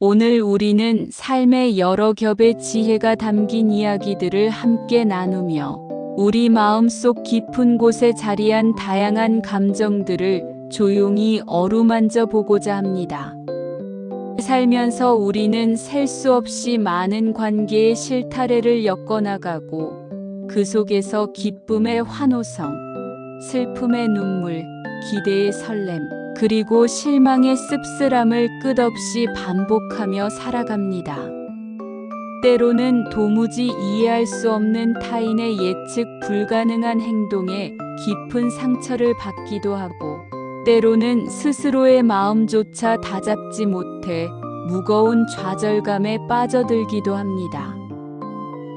오늘 우리는 삶의 여러 겹의 지혜가 담긴 이야기들을 함께 나누며 우리 마음 속 깊은 곳에 자리한 다양한 감정들을 조용히 어루만져 보고자 합니다. 살면서 우리는 셀 수 없이 많은 관계의 실타래를 엮어나가고 그 속에서 기쁨의 환호성, 슬픔의 눈물, 기대의 설렘, 그리고 실망의 씁쓸함을 끝없이 반복하며 살아갑니다. 때로는 도무지 이해할 수 없는 타인의 예측 불가능한 행동에 깊은 상처를 받기도 하고, 때로는 스스로의 마음조차 다잡지 못해 무거운 좌절감에 빠져들기도 합니다.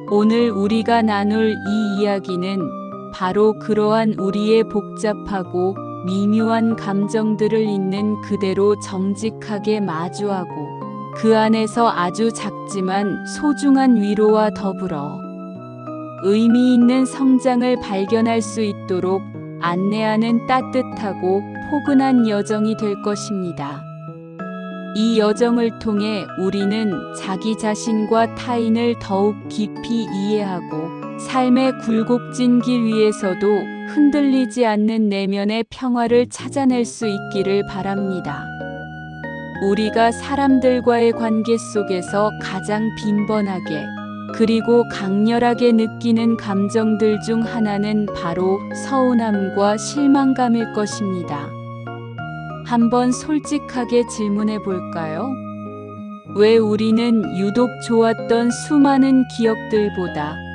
오늘 우리가 나눌 이 이야기는 바로 그러한 우리의 복잡하고 미묘한 감정들을 있는 그대로 정직하게 마주하고 그 안에서 아주 작지만 소중한 위로와 더불어 의미 있는 성장을 발견할 수 있도록 안내하는 따뜻하고 포근한 여정이 될 것입니다. 이 여정을 통해 우리는 자기 자신과 타인을 더욱 깊이 이해하고 삶의 굴곡진 길 위에서도 흔들리지 않는 내면의 평화를 찾아낼 수 있기를 바랍니다. 우리가 사람들과의 관계 속에서 가장 빈번하게 그리고 강렬하게 느끼는 감정들 중 하나는 바로 서운함과 실망감일 것입니다. 한번 솔직하게 질문해 볼까요? 왜 우리는 유독 좋았던 수많은 기억들보다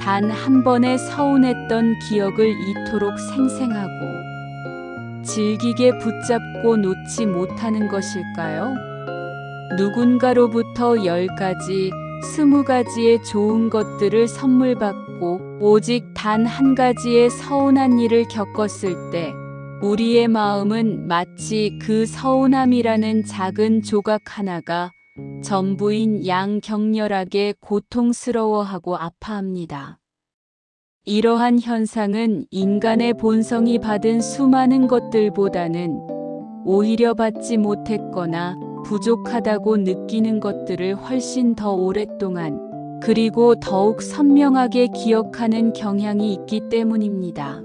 단 한 번의 서운했던 기억을 이토록 생생하고 질기게 붙잡고 놓지 못하는 것일까요? 누군가로부터 열 가지, 스무 가지의 좋은 것들을 선물 받고 오직 단 한 가지의 서운한 일을 겪었을 때 우리의 마음은 마치 그 서운함이라는 작은 조각 하나가 전부인 양 격렬하게 고통스러워하고 아파합니다. 이러한 현상은 인간의 본성이 받은 수많은 것들보다는 오히려 받지 못했거나 부족하다고 느끼는 것들을 훨씬 더 오랫동안 그리고 더욱 선명하게 기억하는 경향이 있기 때문입니다.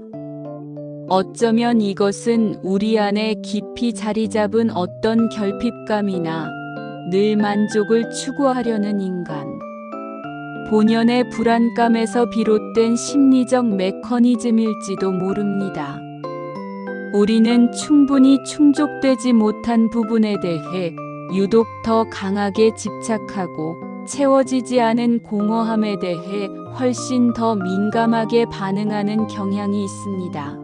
어쩌면 이것은 우리 안에 깊이 자리 잡은 어떤 결핍감이나 늘 만족을 추구하려는 인간, 본연의 불안감에서 비롯된 심리적 메커니즘일지도 모릅니다. 우리는 충분히 충족되지 못한 부분에 대해 유독 더 강하게 집착하고 채워지지 않은 공허함에 대해 훨씬 더 민감하게 반응하는 경향이 있습니다.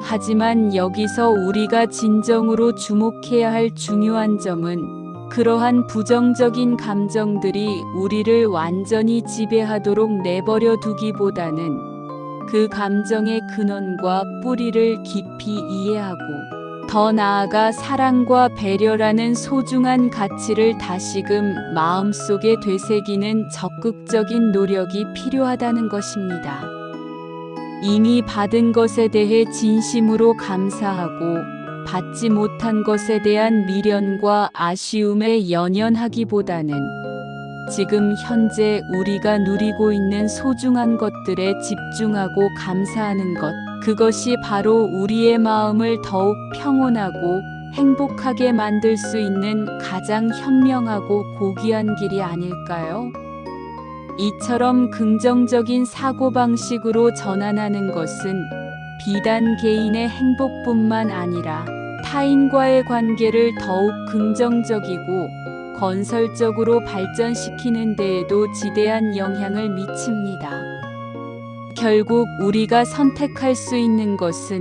하지만 여기서 우리가 진정으로 주목해야 할 중요한 점은 그러한 부정적인 감정들이 우리를 완전히 지배하도록 내버려 두기보다는 그 감정의 근원과 뿌리를 깊이 이해하고 더 나아가 사랑과 배려라는 소중한 가치를 다시금 마음속에 되새기는 적극적인 노력이 필요하다는 것입니다. 이미 받은 것에 대해 진심으로 감사하고 받지 못한 것에 대한 미련과 아쉬움에 연연하기보다는 지금 현재 우리가 누리고 있는 소중한 것들에 집중하고 감사하는 것, 그것이 바로 우리의 마음을 더욱 평온하고 행복하게 만들 수 있는 가장 현명하고 고귀한 길이 아닐까요? 이처럼 긍정적인 사고방식으로 전환하는 것은 비단 개인의 행복뿐만 아니라 타인과의 관계를 더욱 긍정적이고 건설적으로 발전시키는 데에도 지대한 영향을 미칩니다. 결국 우리가 선택할 수 있는 것은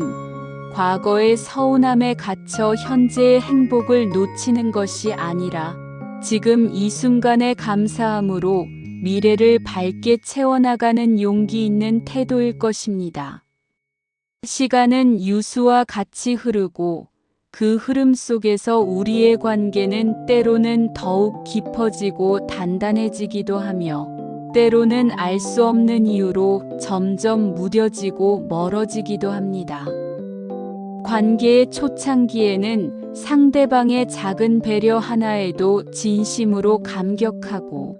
과거의 서운함에 갇혀 현재의 행복을 놓치는 것이 아니라 지금 이 순간의 감사함으로 미래를 밝게 채워나가는 용기 있는 태도일 것입니다. 시간은 유수와 같이 흐르고 그 흐름 속에서 우리의 관계는 때로는 더욱 깊어지고 단단해지기도 하며 때로는 알 수 없는 이유로 점점 무뎌지고 멀어지기도 합니다. 관계의 초창기에는 상대방의 작은 배려 하나에도 진심으로 감격하고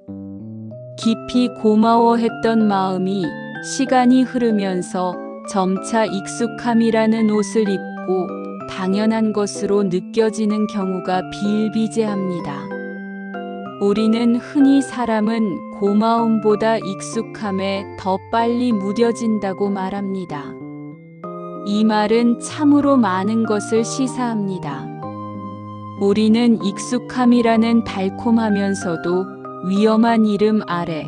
깊이 고마워했던 마음이 시간이 흐르면서 점차 익숙함이라는 옷을 입고 당연한 것으로 느껴지는 경우가 비일비재합니다. 우리는 흔히 사람은 고마움보다 익숙함에 더 빨리 무뎌진다고 말합니다. 이 말은 참으로 많은 것을 시사합니다. 우리는 익숙함이라는 달콤하면서도 위험한 이름 아래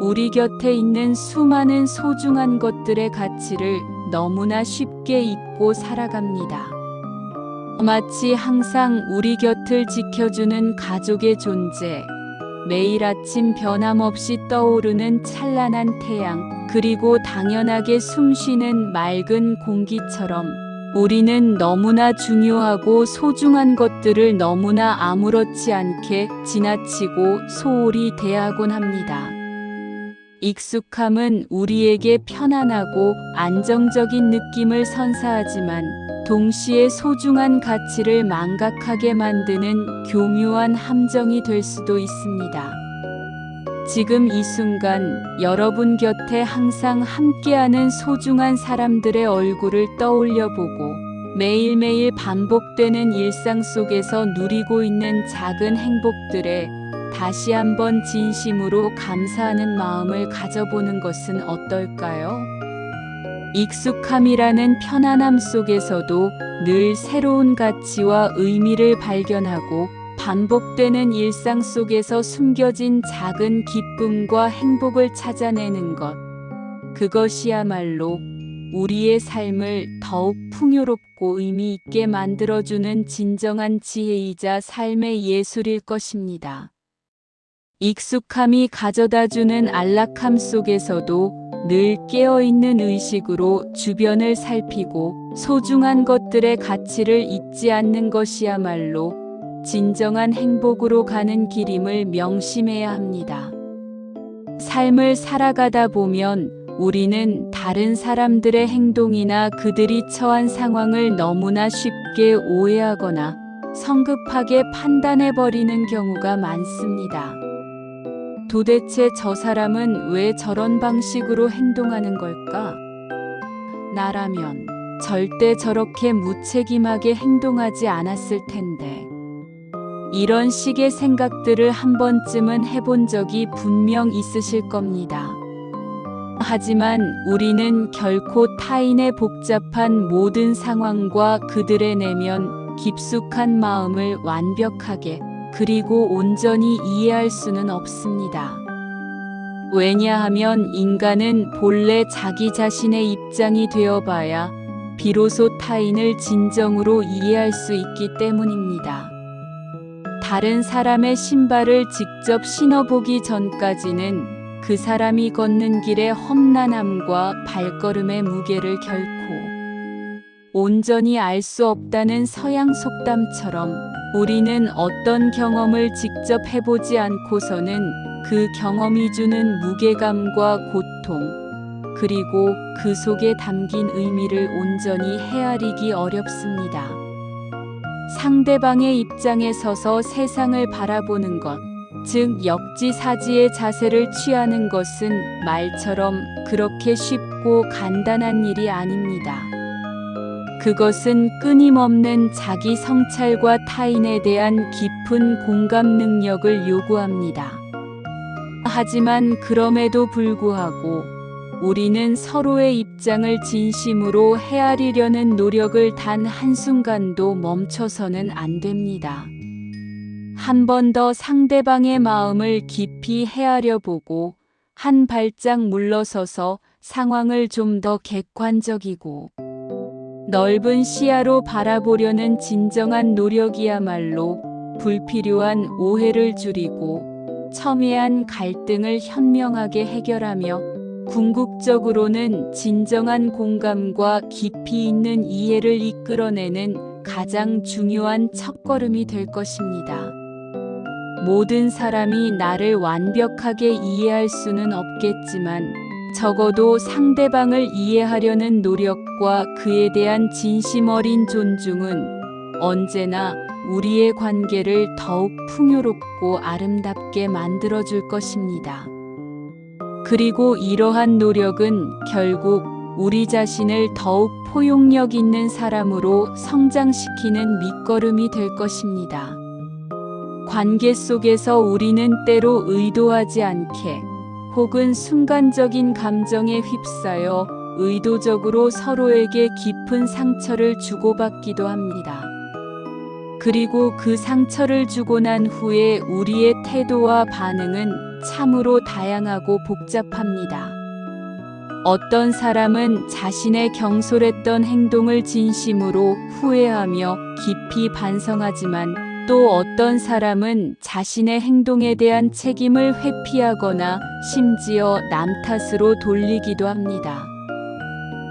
우리 곁에 있는 수많은 소중한 것들의 가치를 너무나 쉽게 잊고 살아갑니다. 마치 항상 우리 곁을 지켜주는 가족의 존재, 매일 아침 변함없이 떠오르는 찬란한 태양, 그리고 당연하게 숨쉬는 맑은 공기처럼 우리는 너무나 중요하고 소중한 것들을 너무나 아무렇지 않게 지나치고 소홀히 대하곤 합니다. 익숙함은 우리에게 편안하고 안정적인 느낌을 선사하지만 동시에 소중한 가치를 망각하게 만드는 교묘한 함정이 될 수도 있습니다. 지금 이 순간 여러분 곁에 항상 함께하는 소중한 사람들의 얼굴을 떠올려 보고 매일매일 반복되는 일상 속에서 누리고 있는 작은 행복들에 다시 한번 진심으로 감사하는 마음을 가져보는 것은 어떨까요? 익숙함이라는 편안함 속에서도 늘 새로운 가치와 의미를 발견하고 반복되는 일상 속에서 숨겨진 작은 기쁨과 행복을 찾아내는 것. 그것이야말로 우리의 삶을 더욱 풍요롭고 의미 있게 만들어주는 진정한 지혜이자 삶의 예술일 것입니다. 익숙함이 가져다주는 안락함 속에서도 늘 깨어있는 의식으로 주변을 살피고 소중한 것들의 가치를 잊지 않는 것이야말로 진정한 행복으로 가는 길임을 명심해야 합니다. 삶을 살아가다 보면 우리는 다른 사람들의 행동이나 그들이 처한 상황을 너무나 쉽게 오해하거나 성급하게 판단해버리는 경우가 많습니다. 도대체 저 사람은 왜 저런 방식으로 행동하는 걸까? 나라면 절대 저렇게 무책임하게 행동하지 않았을 텐데. 이런 식의 생각들을 한 번쯤은 해본 적이 분명 있으실 겁니다. 하지만 우리는 결코 타인의 복잡한 모든 상황과 그들의 내면 깊숙한 마음을 완벽하게 그리고 온전히 이해할 수는 없습니다. 왜냐하면 인간은 본래 자기 자신의 입장이 되어봐야 비로소 타인을 진정으로 이해할 수 있기 때문입니다. 다른 사람의 신발을 직접 신어보기 전까지는 그 사람이 걷는 길의 험난함과 발걸음의 무게를 결코 온전히 알 수 없다는 서양 속담처럼 우리는 어떤 경험을 직접 해보지 않고서는 그 경험이 주는 무게감과 고통, 그리고 그 속에 담긴 의미를 온전히 헤아리기 어렵습니다. 상대방의 입장에 서서 세상을 바라보는 것, 즉 역지사지의 자세를 취하는 것은 말처럼 그렇게 쉽고 간단한 일이 아닙니다. 그것은 끊임없는 자기 성찰과 타인에 대한 깊은 공감 능력을 요구합니다. 하지만 그럼에도 불구하고 우리는 서로의 입장을 진심으로 헤아리려는 노력을 단 한순간도 멈춰서는 안 됩니다. 한 번 더 상대방의 마음을 깊이 헤아려 보고 한 발짝 물러서서 상황을 좀 더 객관적이고 넓은 시야로 바라보려는 진정한 노력이야말로 불필요한 오해를 줄이고 첨예한 갈등을 현명하게 해결하며 궁극적으로는 진정한 공감과 깊이 있는 이해를 이끌어내는 가장 중요한 첫걸음이 될 것입니다. 모든 사람이 나를 완벽하게 이해할 수는 없겠지만 적어도 상대방을 이해하려는 노력과 그에 대한 진심 어린 존중은 언제나 우리의 관계를 더욱 풍요롭고 아름답게 만들어줄 것입니다. 그리고 이러한 노력은 결국 우리 자신을 더욱 포용력 있는 사람으로 성장시키는 밑거름이 될 것입니다. 관계 속에서 우리는 때로 의도하지 않게 혹은 순간적인 감정에 휩싸여 의도적으로 서로에게 깊은 상처를 주고받기도 합니다. 그리고 그 상처를 주고 난 후에 우리의 태도와 반응은 참으로 다양하고 복잡합니다. 어떤 사람은 자신의 경솔했던 행동을 진심으로 후회하며 깊이 반성하지만 또 어떤 사람은 자신의 행동에 대한 책임을 회피하거나 심지어 남 탓으로 돌리기도 합니다.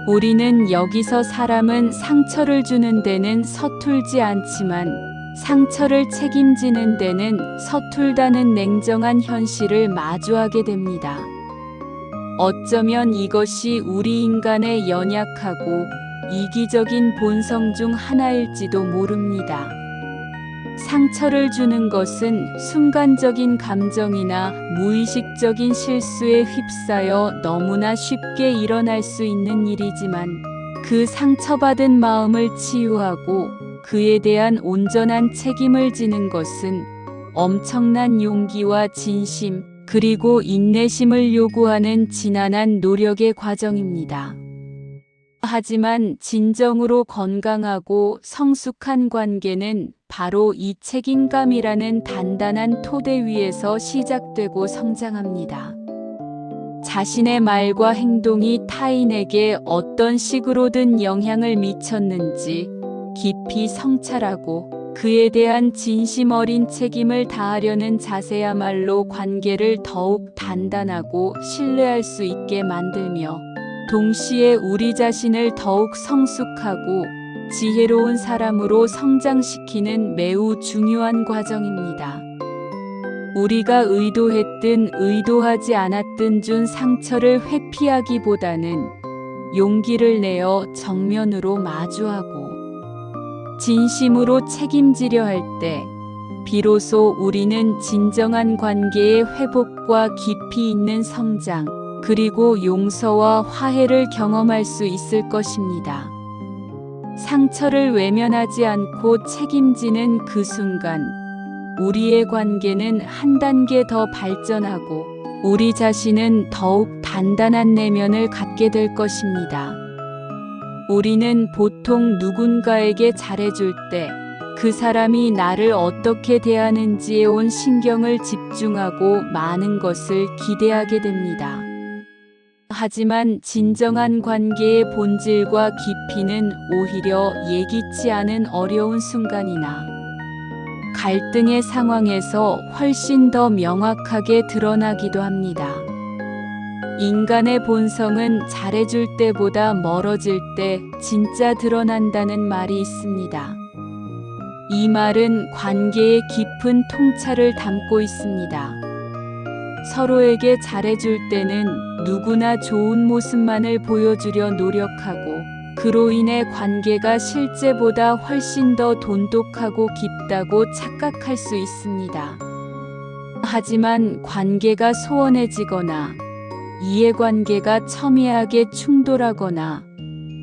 우리는 여기서 사람은 상처를 주는 데는 서툴지 않지만 상처를 책임지는 데는 서툴다는 냉정한 현실을 마주하게 됩니다. 어쩌면 이것이 우리 인간의 연약하고 이기적인 본성 중 하나일지도 모릅니다. 상처를 주는 것은 순간적인 감정이나 무의식적인 실수에 휩싸여 너무나 쉽게 일어날 수 있는 일이지만 그 상처받은 마음을 치유하고 그에 대한 온전한 책임을 지는 것은 엄청난 용기와 진심 그리고 인내심을 요구하는 지난한 노력의 과정입니다. 하지만 진정으로 건강하고 성숙한 관계는 바로 이 책임감이라는 단단한 토대 위에서 시작되고 성장합니다. 자신의 말과 행동이 타인에게 어떤 식으로든 영향을 미쳤는지 깊이 성찰하고 그에 대한 진심 어린 책임을 다하려는 자세야말로 관계를 더욱 단단하고 신뢰할 수 있게 만들며 동시에 우리 자신을 더욱 성숙하고 지혜로운 사람으로 성장시키는 매우 중요한 과정입니다. 우리가 의도했든 의도하지 않았든 준 상처를 회피하기보다는 용기를 내어 정면으로 마주하고 진심으로 책임지려 할 때 비로소 우리는 진정한 관계의 회복과 깊이 있는 성장, 그리고 용서와 화해를 경험할 수 있을 것입니다. 상처를 외면하지 않고 책임지는 그 순간, 우리의 관계는 한 단계 더 발전하고, 우리 자신은 더욱 단단한 내면을 갖게 될 것입니다. 우리는 보통 누군가에게 잘해줄 때, 그 사람이 나를 어떻게 대하는지에 온 신경을 집중하고 많은 것을 기대하게 됩니다. 하지만 진정한 관계의 본질과 깊이는 오히려 예기치 않은 어려운 순간이나 갈등의 상황에서 훨씬 더 명확하게 드러나기도 합니다. 인간의 본성은 잘해줄 때보다 멀어질 때 진짜 드러난다는 말이 있습니다. 이 말은 관계의 깊은 통찰을 담고 있습니다. 서로에게 잘해줄 때는 누구나 좋은 모습만을 보여주려 노력하고 그로 인해 관계가 실제보다 훨씬 더 돈독하고 깊다고 착각할 수 있습니다. 하지만 관계가 소원해지거나 이해관계가 첨예하게 충돌하거나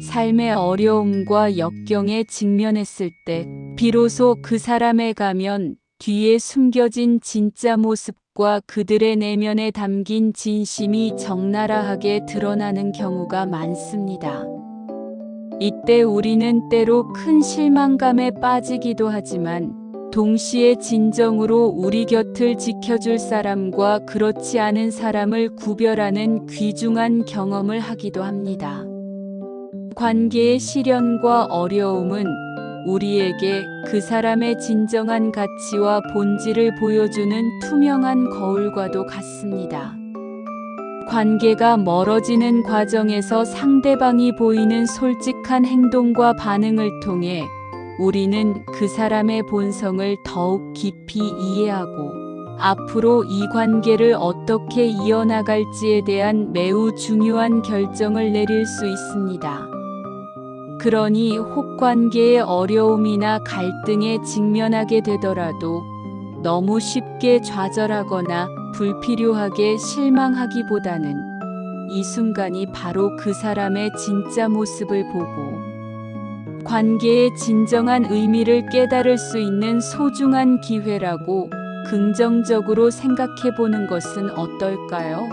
삶의 어려움과 역경에 직면했을 때 비로소 그 사람의 가면 뒤에 숨겨진 진짜 모습 과 그들의 내면에 담긴 진심이 적나라하게 드러나는 경우가 많습니다. 이때 우리는 때로 큰 실망감에 빠지기도 하지만 동시에 진정으로 우리 곁을 지켜줄 사람과 그렇지 않은 사람을 구별하는 귀중한 경험을 하기도 합니다. 관계의 시련과 어려움은 우리에게 그 사람의 진정한 가치와 본질을 보여주는 투명한 거울과도 같습니다. 관계가 멀어지는 과정에서 상대방이 보이는 솔직한 행동과 반응을 통해 우리는 그 사람의 본성을 더욱 깊이 이해하고 앞으로 이 관계를 어떻게 이어나갈지에 대한 매우 중요한 결정을 내릴 수 있습니다. 그러니 혹 관계의 어려움이나 갈등에 직면하게 되더라도 너무 쉽게 좌절하거나 불필요하게 실망하기보다는 이 순간이 바로 그 사람의 진짜 모습을 보고 관계의 진정한 의미를 깨달을 수 있는 소중한 기회라고 긍정적으로 생각해 보는 것은 어떨까요?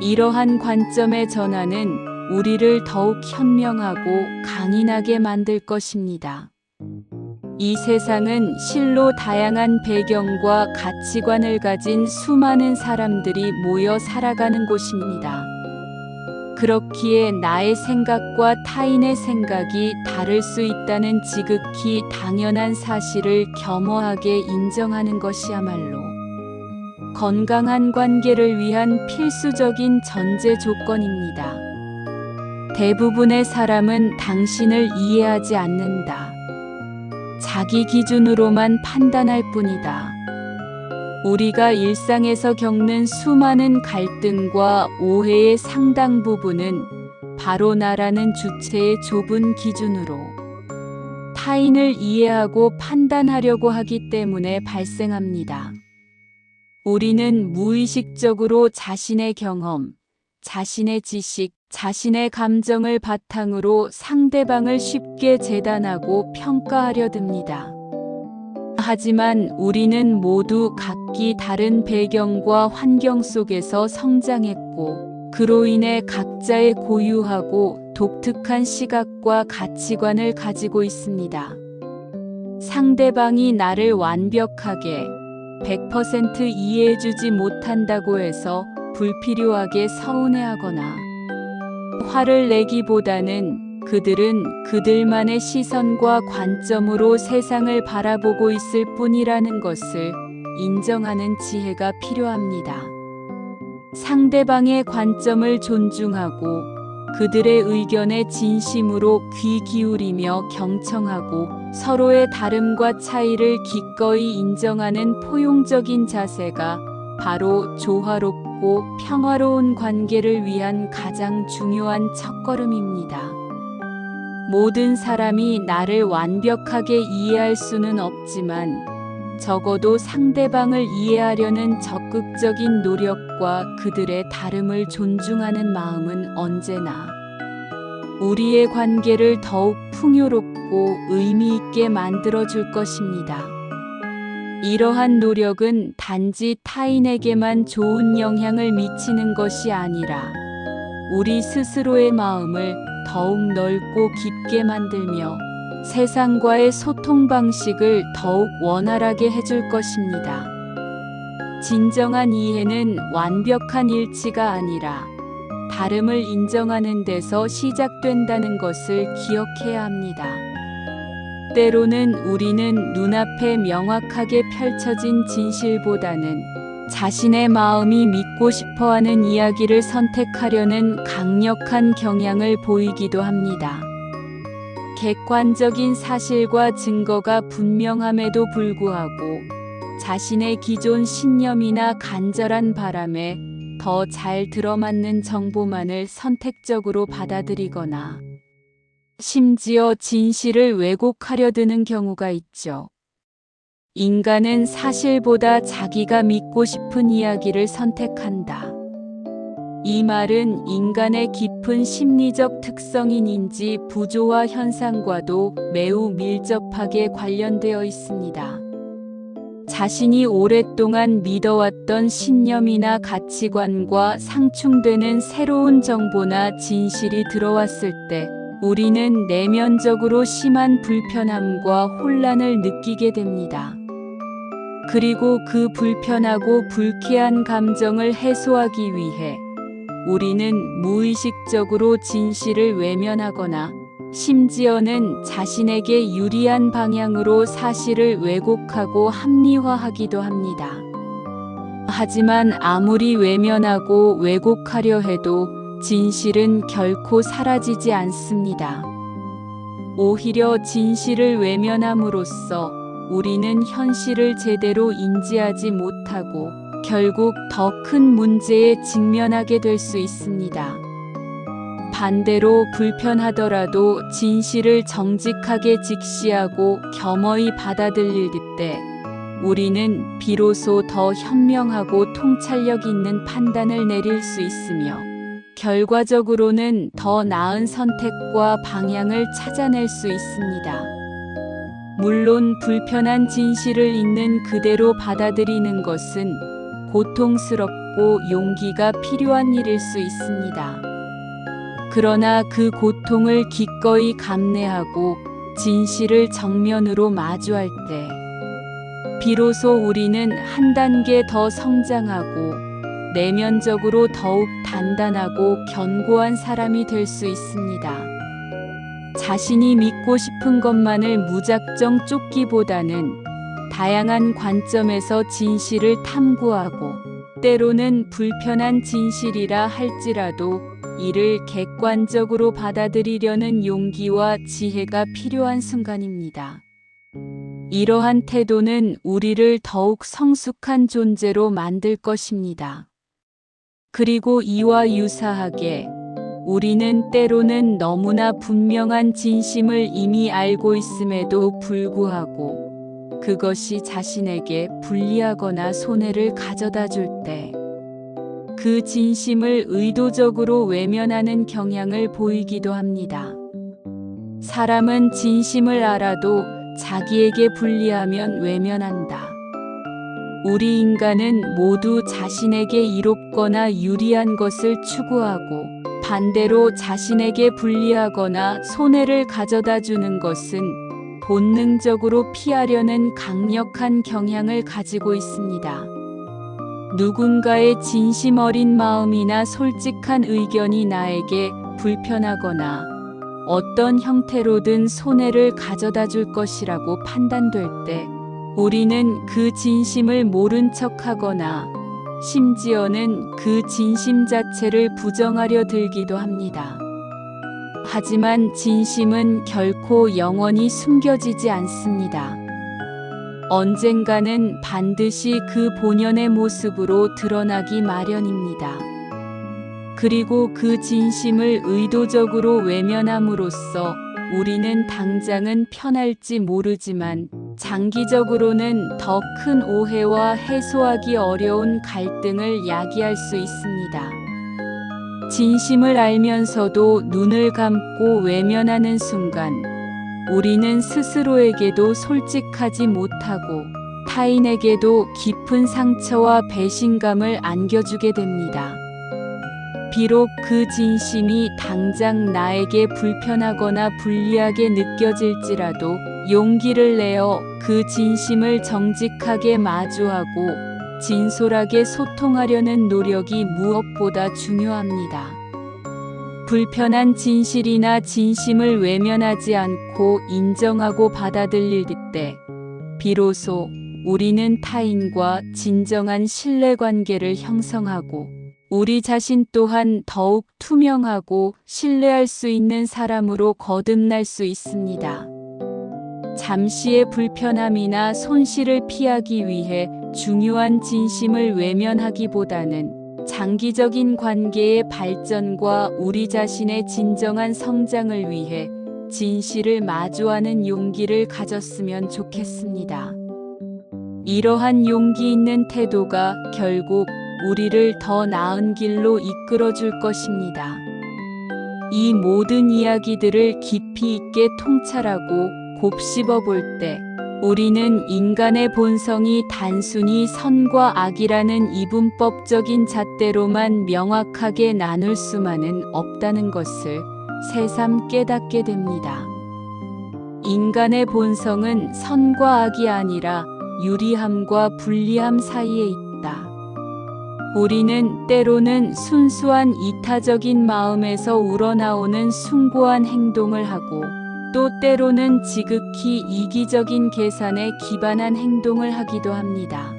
이러한 관점의 전환은 우리를 더욱 현명하고 강인하게 만들 것입니다. 이 세상은 실로 다양한 배경과 가치관을 가진 수많은 사람들이 모여 살아가는 곳입니다. 그렇기에 나의 생각과 타인의 생각이 다를 수 있다는 지극히 당연한 사실을 겸허하게 인정하는 것이야말로 건강한 관계를 위한 필수적인 전제 조건입니다. 대부분의 사람은 당신을 이해하지 않는다. 자기 기준으로만 판단할 뿐이다. 우리가 일상에서 겪는 수많은 갈등과 오해의 상당 부분은 바로 나라는 주체의 좁은 기준으로 타인을 이해하고 판단하려고 하기 때문에 발생합니다. 우리는 무의식적으로 자신의 경험, 자신의 지식, 자신의 감정을 바탕으로 상대방을 쉽게 재단하고 평가하려 듭니다. 하지만 우리는 모두 각기 다른 배경과 환경 속에서 성장했고, 그로 인해 각자의 고유하고 독특한 시각과 가치관을 가지고 있습니다. 상대방이 나를 완벽하게 100% 이해해주지 못한다고 해서 불필요하게 서운해하거나 화를 내기보다는 그들은 그들만의 시선과 관점으로 세상을 바라보고 있을 뿐이라는 것을 인정하는 지혜가 필요합니다. 상대방의 관점을 존중하고 그들의 의견에 진심으로 귀 기울이며 경청하고 서로의 다름과 차이를 기꺼이 인정하는 포용적인 자세가 바로 조화롭고 평화로운 관계를 위한 가장 중요한 첫걸음입니다. 모든 사람이 나를 완벽하게 이해할 수는 없지만 적어도 상대방을 이해하려는 적극적인 노력과 그들의 다름을 존중하는 마음은 언제나 우리의 관계를 더욱 풍요롭고 의미 있게 만들어 줄 것입니다. 이러한 노력은 단지 타인에게만 좋은 영향을 미치는 것이 아니라 우리 스스로의 마음을 더욱 넓고 깊게 만들며 세상과의 소통 방식을 더욱 원활하게 해줄 것입니다. 진정한 이해는 완벽한 일치가 아니라 다름을 인정하는 데서 시작된다는 것을 기억해야 합니다. 때로는 우리는 눈앞에 명확하게 펼쳐진 진실보다는 자신의 마음이 믿고 싶어 하는 이야기를 선택하려는 강력한 경향을 보이기도 합니다. 객관적인 사실과 증거가 분명함에도 불구하고 자신의 기존 신념이나 간절한 바람에 더 잘 들어맞는 정보만을 선택적으로 받아들이거나 심지어 진실을 왜곡하려 드는 경우가 있죠. 인간은 사실보다 자기가 믿고 싶은 이야기를 선택한다. 이 말은 인간의 깊은 심리적 특성인인지 부조화 현상과도 매우 밀접하게 관련되어 있습니다. 자신이 오랫동안 믿어왔던 신념이나 가치관과 상충되는 새로운 정보나 진실이 들어왔을 때 우리는 내면적으로 심한 불편함과 혼란을 느끼게 됩니다. 그리고 그 불편하고 불쾌한 감정을 해소하기 위해 우리는 무의식적으로 진실을 외면하거나 심지어는 자신에게 유리한 방향으로 사실을 왜곡하고 합리화하기도 합니다. 하지만 아무리 외면하고 왜곡하려 해도 진실은 결코 사라지지 않습니다. 오히려 진실을 외면함으로써 우리는 현실을 제대로 인지하지 못하고 결국 더 큰 문제에 직면하게 될 수 있습니다. 반대로 불편하더라도 진실을 정직하게 직시하고 겸허히 받아들일 때 우리는 비로소 더 현명하고 통찰력 있는 판단을 내릴 수 있으며 결과적으로는 더 나은 선택과 방향을 찾아낼 수 있습니다. 물론 불편한 진실을 있는 그대로 받아들이는 것은 고통스럽고 용기가 필요한 일일 수 있습니다. 그러나 그 고통을 기꺼이 감내하고 진실을 정면으로 마주할 때, 비로소 우리는 한 단계 더 성장하고 내면적으로 더욱 단단하고 견고한 사람이 될 수 있습니다. 자신이 믿고 싶은 것만을 무작정 쫓기보다는 다양한 관점에서 진실을 탐구하고 때로는 불편한 진실이라 할지라도 이를 객관적으로 받아들이려는 용기와 지혜가 필요한 순간입니다. 이러한 태도는 우리를 더욱 성숙한 존재로 만들 것입니다. 그리고 이와 유사하게 우리는 때로는 너무나 분명한 진심을 이미 알고 있음에도 불구하고 그것이 자신에게 불리하거나 손해를 가져다 줄 때, 그 진심을 의도적으로 외면하는 경향을 보이기도 합니다. 사람은 진심을 알아도 자기에게 불리하면 외면한다. 우리 인간은 모두 자신에게 이롭거나 유리한 것을 추구하고 반대로 자신에게 불리하거나 손해를 가져다 주는 것은 본능적으로 피하려는 강력한 경향을 가지고 있습니다. 누군가의 진심 어린 마음이나 솔직한 의견이 나에게 불편하거나 어떤 형태로든 손해를 가져다 줄 것이라고 판단될 때 우리는 그 진심을 모른 척 하거나 심지어는 그 진심 자체를 부정하려 들기도 합니다. 하지만 진심은 결코 영원히 숨겨지지 않습니다. 언젠가는 반드시 그 본연의 모습으로 드러나기 마련입니다. 그리고 그 진심을 의도적으로 외면함으로써 우리는 당장은 편할지 모르지만 장기적으로는 더 큰 오해와 해소하기 어려운 갈등을 야기할 수 있습니다. 진심을 알면서도 눈을 감고 외면하는 순간 우리는 스스로에게도 솔직하지 못하고 타인에게도 깊은 상처와 배신감을 안겨주게 됩니다. 비록 그 진심이 당장 나에게 불편하거나 불리하게 느껴질지라도 용기를 내어 그 진심을 정직하게 마주하고 진솔하게 소통하려는 노력이 무엇보다 중요합니다. 불편한 진실이나 진심을 외면하지 않고 인정하고 받아들일 때, 비로소 우리는 타인과 진정한 신뢰관계를 형성하고 우리 자신 또한 더욱 투명하고 신뢰할 수 있는 사람으로 거듭날 수 있습니다. 잠시의 불편함이나 손실을 피하기 위해 중요한 진심을 외면하기보다는 장기적인 관계의 발전과 우리 자신의 진정한 성장을 위해 진실을 마주하는 용기를 가졌으면 좋겠습니다. 이러한 용기 있는 태도가 결국 우리를 더 나은 길로 이끌어 줄 것입니다. 이 모든 이야기들을 깊이 있게 통찰하고 곱씹어 볼 때, 우리는 인간의 본성이 단순히 선과 악이라는 이분법적인 잣대로만 명확하게 나눌 수만은 없다는 것을 새삼 깨닫게 됩니다. 인간의 본성은 선과 악이 아니라 유리함과 불리함 사이에 있다. 우리는 때로는 순수한 이타적인 마음에서 우러나오는 숭고한 행동을 하고 또 때로는 지극히 이기적인 계산에 기반한 행동을 하기도 합니다.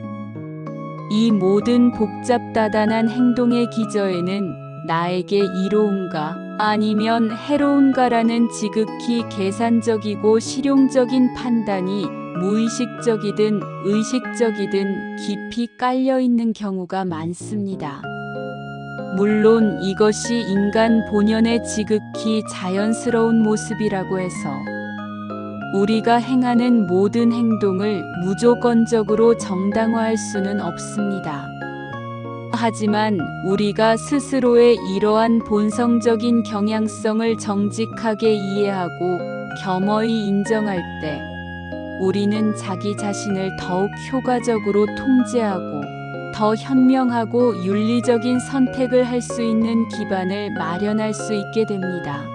이 모든 복잡다단한 행동의 기저에는 나에게 이로운가 아니면 해로운가라는 지극히 계산적이고 실용적인 판단이 무의식적이든 의식적이든 깊이 깔려 있는 경우가 많습니다. 물론 이것이 인간 본연의 지극히 자연스러운 모습이라고 해서 우리가 행하는 모든 행동을 무조건적으로 정당화할 수는 없습니다. 하지만 우리가 스스로의 이러한 본성적인 경향성을 정직하게 이해하고 겸허히 인정할 때 우리는 자기 자신을 더욱 효과적으로 통제하고 더 현명하고 윤리적인 선택을 할 수 있는 기반을 마련할 수 있게 됩니다.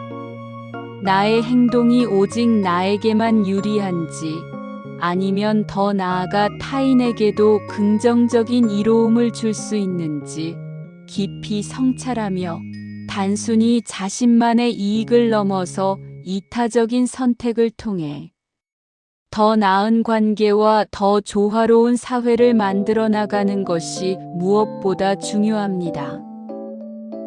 나의 행동이 오직 나에게만 유리한지 아니면 더 나아가 타인에게도 긍정적인 이로움을 줄 수 있는지 깊이 성찰하며 단순히 자신만의 이익을 넘어서 이타적인 선택을 통해 더 나은 관계와 더 조화로운 사회를 만들어 나가는 것이 무엇보다 중요합니다.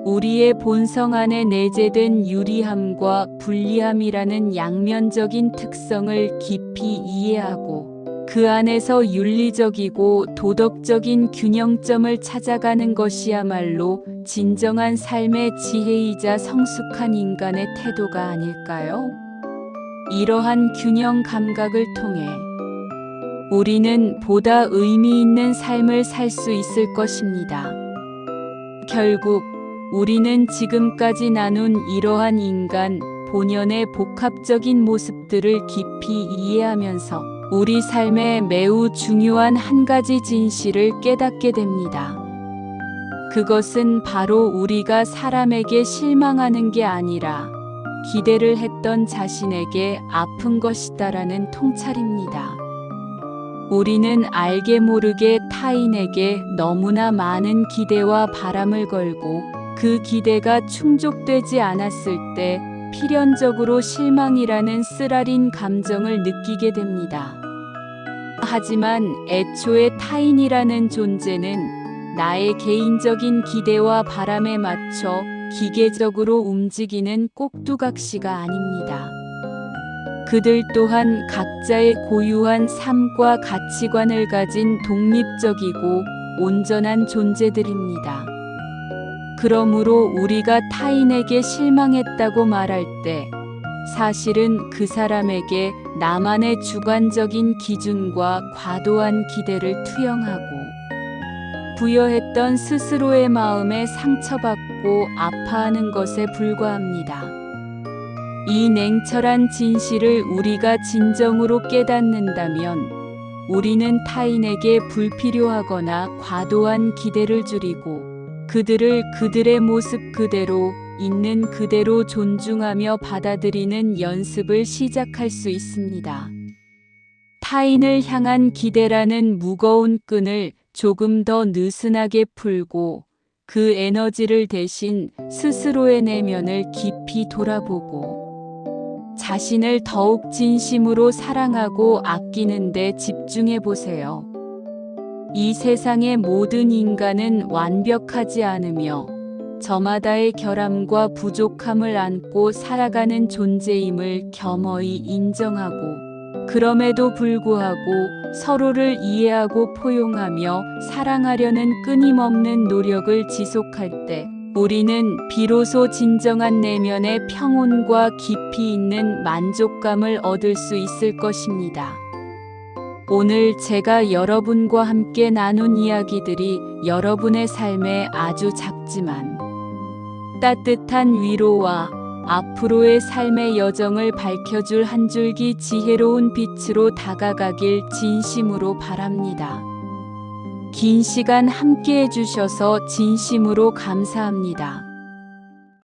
우리의 본성 안에 내재된 유리함과 불리함이라는 양면적인 특성을 깊이 이해하고 그 안에서 윤리적이고 도덕적인 균형점을 찾아가는 것이야말로 진정한 삶의 지혜이자 성숙한 인간의 태도가 아닐까요? 이러한 균형 감각을 통해 우리는 보다 의미 있는 삶을 살 수 있을 것입니다. 결국 우리는 지금까지 나눈 이러한 인간 본연의 복합적인 모습들을 깊이 이해하면서 우리 삶에 매우 중요한 한 가지 진실을 깨닫게 됩니다. 그것은 바로 우리가 사람에게 실망하는 게 아니라 기대를 했던 자신에게 아픈 것이다라는 통찰입니다. 우리는 알게 모르게 타인에게 너무나 많은 기대와 바람을 걸고 그 기대가 충족되지 않았을 때 필연적으로 실망이라는 쓰라린 감정을 느끼게 됩니다. 하지만 애초에 타인이라는 존재는 나의 개인적인 기대와 바람에 맞춰 기계적으로 움직이는 꼭두각시가 아닙니다. 그들 또한 각자의 고유한 삶과 가치관을 가진 독립적이고 온전한 존재들입니다. 그러므로 우리가 타인에게 실망했다고 말할 때 사실은 그 사람에게 나만의 주관적인 기준과 과도한 기대를 투영하고 부여했던 스스로의 마음에 상처받고 아파하는 것에 불과합니다. 이 냉철한 진실을 우리가 진정으로 깨닫는다면 우리는 타인에게 불필요하거나 과도한 기대를 줄이고 그들을 그들의 모습 그대로 있는 그대로 존중하며 받아들이는 연습을 시작할 수 있습니다. 타인을 향한 기대라는 무거운 끈을 조금 더 느슨하게 풀고 그 에너지를 대신 스스로의 내면을 깊이 돌아보고 자신을 더욱 진심으로 사랑하고 아끼는 데 집중해 보세요. 이 세상의 모든 인간은 완벽하지 않으며 저마다의 결함과 부족함을 안고 살아가는 존재임을 겸허히 인정하고 그럼에도 불구하고 서로를 이해하고 포용하며 사랑하려는 끊임없는 노력을 지속할 때 우리는 비로소 진정한 내면의 평온과 깊이 있는 만족감을 얻을 수 있을 것입니다. 오늘 제가 여러분과 함께 나눈 이야기들이 여러분의 삶에 아주 작지만 따뜻한 위로와 앞으로의 삶의 여정을 밝혀줄 한 줄기 지혜로운 빛으로 다가가길 진심으로 바랍니다. 긴 시간 함께 해주셔서 진심으로 감사합니다.